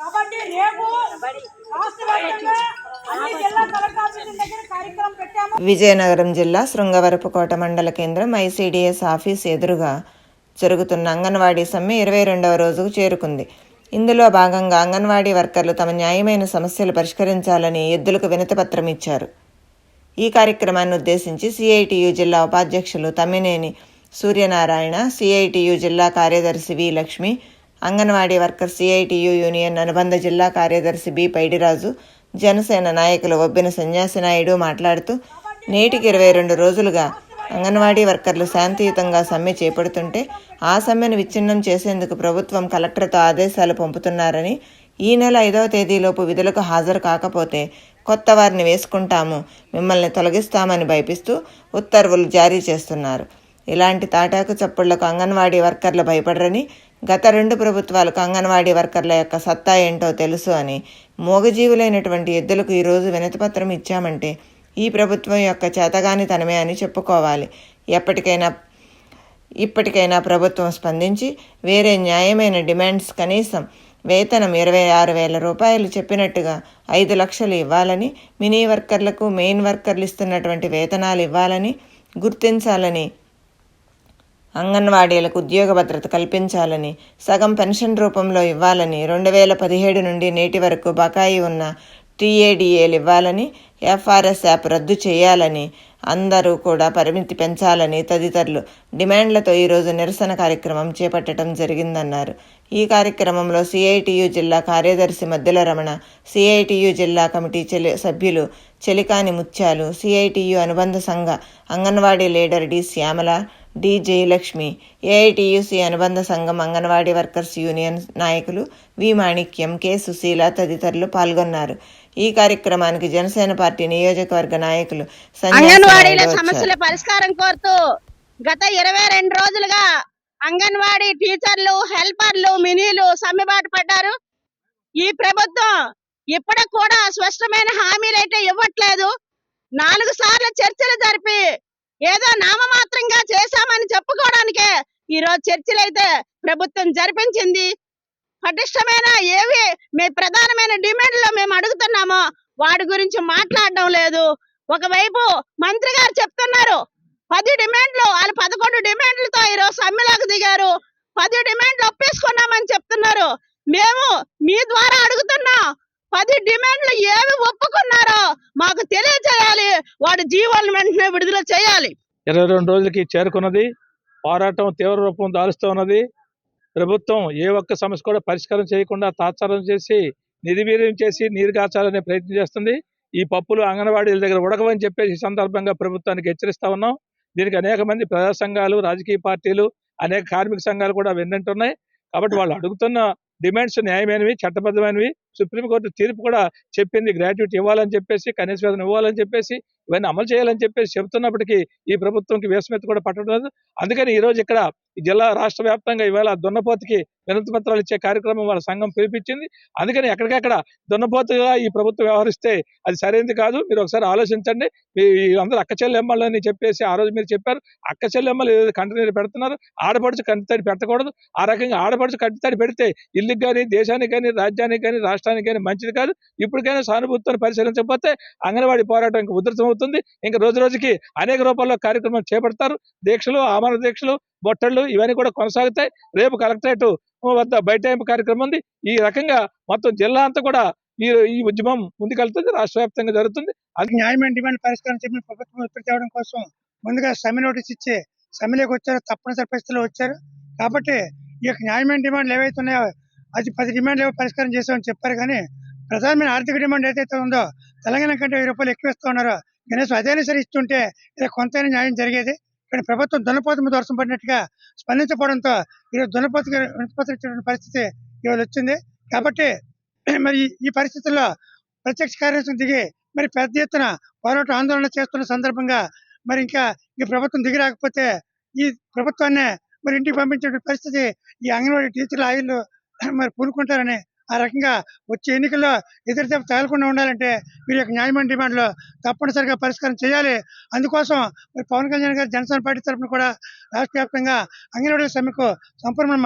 కాబట్టి రేపు అన్ని జిల్లా కలెక్టర్ ఆఫీసుల దగ్గర కార్యక్రమం పెట్టాము. విజయనగరం జిల్లా శృంగవరపుకోట మండల కేంద్రం ఐసీడీఎస్ ఆఫీస్ ఎదురుగా జరుగుతున్న అంగన్వాడీ సమ్మె ఇరవై రెండవ రోజుకు చేరుకుంది. ఇందులో భాగంగా అంగన్వాడీ వర్కర్లు తమ న్యాయమైన సమస్యలు పరిష్కరించాలని ఎద్దులకు వినతిపత్రం ఇచ్చారు. ఈ కార్యక్రమాన్ని ఉద్దేశించి సిఐటియు జిల్లా ఉపాధ్యక్షులు తమ్మినేని సూర్యనారాయణ సిఐటియు జిల్లా కార్యదర్శి V Lakshmi anganwadi worker CITU union అనుబంధ జిల్లా కార్యదర్శి బి పైడిరాజు జనసేన నాయకులు ఒబ్బిన సన్యాసి నాయుడు మాట్లాడుతూ నేటికి ఇరవై రెండు రోజులుగా అంగన్వాడీ వర్కర్లు శాంతియుతంగా సమ్మె చేపడుతుంటే ఆ సమ్మెను విచ్ఛిన్నం చేసేందుకు ప్రభుత్వం కలెక్టర్తో ఆదేశాలు పంపుతున్నారని ఈ నెల ఐదవ తేదీలోపు విధులకు హాజరు కాకపోతే కొత్త వారిని వేసుకుంటాము మిమ్మల్ని తొలగిస్తామని భయపిస్తూ ఉత్తర్వులు జారీ చేస్తున్నారు. ఇలాంటి తాటాకు చప్పుళ్ళకు అంగన్వాడీ వర్కర్లు భయపడరని గత రెండు ప్రభుత్వాలకు అంగన్వాడీ వర్కర్ల యొక్క సత్తా ఏంటో తెలుసు అని మూగజీవులైనటువంటి ఎద్దులకు ఈరోజు వినతిపత్రం ఇచ్చామంటే ఈ ప్రభుత్వం యొక్క చేతగాని తనమే అని చెప్పుకోవాలి. ఎప్పటికైనా ఇప్పటికైనా ప్రభుత్వం స్పందించి వేరే న్యాయమైన డిమాండ్స్ కనీసం వేతనం ఇరవై ఆరు వేల రూపాయలు చెప్పినట్టుగా ఐదు లక్షలు ఇవ్వాలని మినీ వర్కర్లకు మెయిన్ వర్కర్లు ఇస్తున్నటువంటి వేతనాలు ఇవ్వాలని గుర్తించాలని అంగన్వాడీలకు ఉద్యోగ భద్రత కల్పించాలని సగం పెన్షన్ రూపంలో ఇవ్వాలని రెండు వేల పదిహేడు నుండి నేటి వరకు బకాయి ఉన్న టీఏడిఏలు ఇవ్వాలని ఎఫ్ఆర్ఎస్ యాప్ రద్దు చేయాలని అందరూ కూడా పరిమితి పెంచాలని తదితరులు డిమాండ్లతో ఈరోజు నిరసన కార్యక్రమం చేపట్టడం జరిగిందన్నారు. ఈ కార్యక్రమంలో సిఐటియు జిల్లా కార్యదర్శి మధ్యల రమణ సిఐటియు జిల్లా కమిటీ చెలి సభ్యులు చెలికాని ముత్యాలు సిఐటియు అనుబంధ సంఘ anganwadi leader D Shyamala D Jayalakshmi AITUC అనుబంధ సంఘం అంగన్వాడీ వర్కర్స్ యూనియన్ నాయకులు వి మాణిక్యం కె సుశీల తదితరులు పాల్గొన్నారు. ఈ కార్యక్రమానికి జనసేన పార్టీ నియోజకవర్గ నాయకులు అంగన్వాడీల. సమస్యల పరిష్కారం కోరుతూ గత ఇరవై రెండు రోజులుగా అంగన్వాడీ టీచర్లు హెల్పర్లు మినీలు సమ్మెబాటు పడ్డారు. ఈ ప్రభుత్వం ఇప్పటికి కూడా స్పష్టమైన హామీలు అయితే ఇవ్వట్లేదు. నాలుగు సార్లు చర్చలు జరిపి ఏదో నామమాత్రంగా చేశామని చెప్పుకోవడానికే ఈ రోజు చర్చలు అయితే ప్రభుత్వం జరిపించింది. పటిష్టమైన ఏవి మీ ప్రధానమైన డిమాండ్లో మేము అడుగుతున్నామో వాటి గురించి మాట్లాడడం లేదు. ఒకవైపు మంత్రి గారు చెప్తున్నారు పది డిమాండ్లు వాళ్ళు పదకొండు డిమాండ్లతో ఈరోజు సమ్మెలోకి దిగారు. పది డిమాండ్లు ఒప్పేసుకున్నామని చెప్తున్నారు. మేము మీ ద్వారా అడుగుతున్నాం. పది డిమాండ్లు ఏమి ఒప్పుకున్నారో మాకు తెలియజేయాలి వాడి జీవాలను వెంటనే విడుదల చేయాలి. ఇరవై రెండు రోజులకి చేరుకున్నది. పోరాటం తీవ్ర రూపం దాలుస్తూ ఉన్నది. ప్రభుత్వం ఏ ఒక్క సమస్య కూడా పరిష్కారం చేయకుండా తాత్సారం చేసి నిర్వీర్యం చేసి నీరుగాచాలనే ప్రయత్నం చేస్తుంది. ఈ పప్పులు అంగన్వాడీల దగ్గర ఉడకవని చెప్పేసి సందర్భంగా ప్రభుత్వానికి హెచ్చరిస్తా ఉన్నాం. దీనికి అనేక మంది ప్రజా సంఘాలు రాజకీయ పార్టీలు అనేక కార్మిక సంఘాలు కూడా వెన్నంటున్నాయి కాబట్టి వాళ్ళు అడుగుతున్న డిమాండ్స్ న్యాయమైనవి చట్టబద్ధమైనవి. సుప్రీంకోర్టు తీర్పు కూడా చెప్పింది. గ్రాట్యుటీ ఇవ్వాలని చెప్పేసి కనీస వేతనం ఇవ్వాలని చెప్పేసి ఇవన్నీ అమలు చేయాలని చెప్పేసి చెబుతున్నప్పటికీ ఈ ప్రభుత్వంకి వేసమెత్తి కూడా పట్టడం లేదు అందుకని ఈ రోజు ఇక్కడ ఈ జిల్లా రాష్ట్ర వ్యాప్తంగా ఇవాళ దున్నపోతుకి వినతి పత్రాలు ఇచ్చే కార్యక్రమం వాళ్ళ సంఘం పిలిపించింది. అందుకని ఎక్కడికెక్కడ దున్నపోతుగా ఈ ప్రభుత్వం వ్యవహరిస్తే అది సరైనది కాదు. మీరు ఒకసారి ఆలోచించండి. మీ అందరూ అక్క చెల్లెమ్మలని చెప్పేసి ఆ రోజు మీరు చెప్పారు. అక్క చెల్లెమ్మలు ఏదో కంటినీరు పెడుతున్నారు. ఆడపడుచు కంటితడి పెట్టకూడదు. ఆ రకంగా ఆడపడుచు కంటితడి పెడితే ఇల్లుకి కానీ దేశానికి కానీ రాజ్యానికి కానీ రాష్ట్ర రాష్ట్రానికైనా మంచిది కాదు. ఇప్పటికైనా సానుభూతితో పరిశీలించకపోతే అంగన్వాడీ పోరాటం ఇంకా ఉధృతమవుతుంది. ఇంకా రోజు రోజుకి అనేక రూపాల్లో కార్యక్రమం చేపడతారు. దీక్షలు ఆమరణ దీక్షలు బొట్టళ్ళు ఇవన్నీ కూడా కొనసాగుతాయి. రేపు కలెక్టరేట్ వద్ద బయట కార్యక్రమం ఉంది. ఈ రకంగా మొత్తం జిల్లా అంతా కూడా ఈ ఈ ఉద్యమం ముందుకెళ్తుంది. రాష్ట్ర వ్యాప్తంగా జరుగుతుంది. అది న్యాయమైన డిమాండ్ పరిష్కారం చెప్పిన ప్రభుత్వం ఒత్తిడి తేవడం కోసం ముందుగా సమ్మె నోటీస్ ఇచ్చి సమ్మెలోకి వచ్చారు తప్పనిసరి పరిస్థితుల్లో వచ్చారు. కాబట్టి ఈ యొక్క న్యాయమైన డిమాండ్లు ఏవైతే ఉన్నాయో అది పది డిమాండ్లు ఏవో పరిష్కారం చేసామని చెప్పారు కానీ ప్రధానమైన ఆర్థిక డిమాండ్ ఏదైతే ఉందో తెలంగాణ కంటే వెయ్యి రూపాయలు ఎక్కువ ఇస్తూ ఉన్నారో కనీసం అదైనా సరే ఇస్తుంటే ఇలా కొంతైనా న్యాయం జరిగేది. కానీ ప్రభుత్వం దున్నపోతు మీద వర్షం పడినట్టుగా స్పందించకపోవడంతో ఈరోజు దున్నపోతుకి వినపత్రించిన పరిస్థితి ఇవాళ వచ్చింది. కాబట్టి మరి ఈ పరిస్థితుల్లో ప్రత్యక్ష కార్యాచరణ దిగి మరి పెద్ద ఎత్తున పోరాటం ఆందోళన చేస్తున్న సందర్భంగా మరి ఇంకా ఈ ప్రభుత్వం దిగి రాకపోతే ఈ ప్రభుత్వాన్ని మరి ఇంటికి పంపించే పరిస్థితి ఈ అంగన్వాడీ టీచర్ల ఆయుళ్ళు మరి పూనుకుంటారని ఆ రకంగా వచ్చే ఎన్నికల్లో ఎదురు దెబ్బ తగలకుండా ఉండాలంటే వీరి యొక్క న్యాయమైన డిమాండ్లు తప్పనిసరిగా పరిష్కారం చేయాలి. అందుకోసం మరి పవన్ కళ్యాణ్ గారు జనసేన పార్టీ తరఫున కూడా రాష్ట్ర వ్యాప్తంగా అంగన్వాడీ సమ్మెకు సంపూర్ణ